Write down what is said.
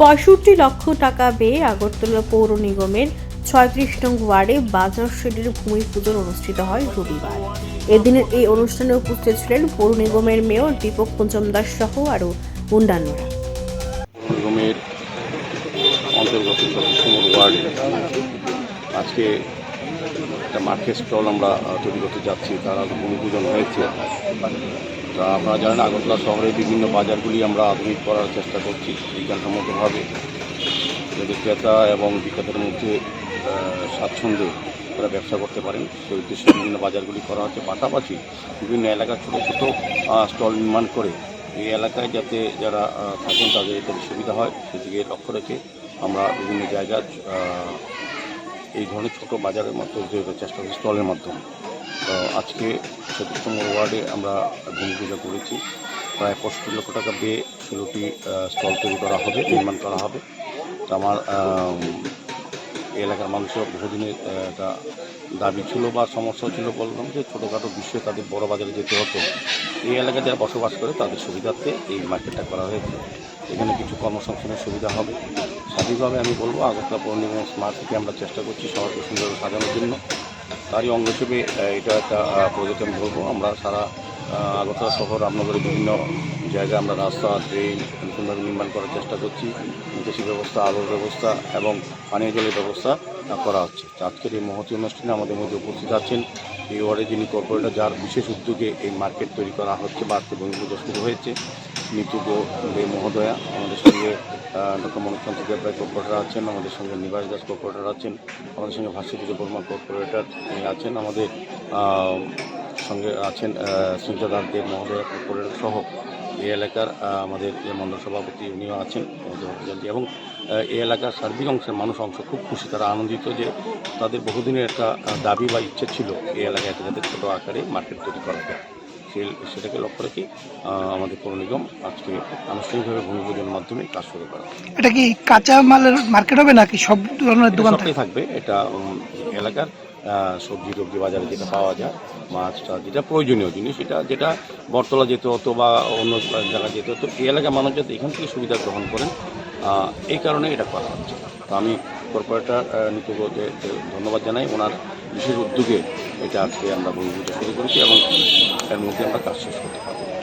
পঁয়ষট্টি লক্ষ টাকা ব্যয়ে আগরতলা পৌর নিগমের ছয়ত্রিশ নং ওয়ার্ডে বাজার শেডের ভূমি পুজোর অনুষ্ঠিত হয় রবিবার। এদিনের এই অনুষ্ঠানে উপস্থিত ছিলেন পৌর নিগমের মেয়র দীপক মজুমদার সহ আরও অন্যান্যরা নিগমের অন্তর্গত ওয়ার্ডে আজকে একটা মার্কেট স্টল আমরা তৈরি করতে যাচ্ছি। তার ভূমি পূজন হয়েছে। তা আপনারা জানেন আগরতলা শহরের বিভিন্ন বাজারগুলি আমরা আধুনিক করার চেষ্টা করছি বিজ্ঞানসম্মতভাবে। যাতে ক্রেতা এবং বিক্রেতার মধ্যে স্বাচ্ছন্দ্যে তারা ব্যবসা করতে পারেন সেই উদ্দেশ্যে বিভিন্ন বাজারগুলি করা হচ্ছে। পাশাপাশি বিভিন্ন এলাকার ছোটো ছোটো স্টল নির্মাণ করে এই এলাকায় যাতে যারা থাকেন তাদের যাতে সুবিধা হয় সেদিকে লক্ষ্য রেখে আমরা বিভিন্ন জায়গায় আহ, এই ধরনের ছোট বাজারের মধ্যে চেষ্টা করছি স্টলের মাধ্যমে। আজকে চতুর্থ ওয়ার্ডে আমরা ভূমি পূজা করেছি। প্রায় পঁয়ষট্টি লক্ষ টাকা ব্যয়ে ষোলোটি স্টল তৈরি করা হবে, নির্মাণ করা হবে। তো আমার এলাকার মানুষের বহুদিনের একটা দাবি ছিল বা সমস্যা ছিল বললাম যে ছোটোখাটো বিষয়ে তাদের বড় বাজারে যেতে হতো। এই এলাকায় যারা বসবাস করে তাদের সুবিধার্থে এই মার্কেটটা করা হয়েছে। এখানে কিছু কর্মসংস্থানের সুবিধা হবে। স্বাভাবিকভাবে আমি বলব আগরতলা পৌর নিগম স্মার্ট সিটি আমরা চেষ্টা করছি শহরকে সুন্দরভাবে সাজানোর জন্য। তারই অঙ্গ হিসেবে এটা একটা প্রজেক্ট আমি আমরা সারা আগরতলা শহর, রামনগরের বিভিন্ন জায়গায় আমরা রাস্তা, ড্রেন নতুনভাবে নির্মাণ করার চেষ্টা করছি। নিকাশি ব্যবস্থা, আলোর ব্যবস্থা এবং পানীয় জলের ব্যবস্থা করা হচ্ছে। আজকের এই মহতী অনুষ্ঠানে আমাদের মধ্যে উপস্থিত আছেন এই ওয়ার্ডে যিনি কর্পোরেটর যার বিশেষ উদ্যোগে এই মার্কেট তৈরি করা হচ্ছে বা আজকে শুরু হয়েছে। নিতু দে মহোদয়া, আমাদের সঙ্গে ডক্টর মনোকান্ত দেবরায় কর্পোরেটর আছেন, আমাদের সঙ্গে নিবাস দাস কর্পোরেটর আছেন, আমাদের সঙ্গে ভাস্কর্য বর্মা কর্পোরেটর আছেন, আমাদের সঙ্গে আছেন সূর্যদাস দেব মহোদয়া কর্পোরেটর সহ এই এলাকার আমাদের যে মণ্ডল সভাপতি উনিও আছেন এবং এই এলাকার সার্বিক অংশের মানুষ অংশ খুব খুশি, তারা আনন্দিত যে তাদের বহুদিনের একটা দাবি বা ইচ্ছে ছিল এই এলাকায় যাতে ছোটো আকারে মার্কেট তৈরি করা যায়। সে- সেটাকে লক্ষ্য রেখে আমাদের পৌর নিগম আজকে আনুষ্ঠানিকভাবে ভূমি পূজনের মাধ্যমে কাজ শুরু করা। এটা কি কাঁচা মালের মার্কেট হবে নাকি সব ধরনের দোকান থাকবে? এটা এলাকার সবজি টবজি বাজারে যেটা পাওয়া যায় মাছ টাছ যেটা প্রয়োজনীয় জিনিস সেটা যেটা বটতলা যেতে হতো বা অন্য জায়গায় যেতে হতো এই এলাকার মানুষ যাতে এখান থেকে সুবিধা গ্রহণ করেন এই কারণে এটা করা হচ্ছে। তো আমি কর্পোরেটর নিতুকে ধন্যবাদ জানাই। ওনার বিশেষ উদ্যোগে এটা আজকে আমরা ভূমি শুরু করেছি এবং এর মধ্যে আমরা কাজ শেষ করতে পারব।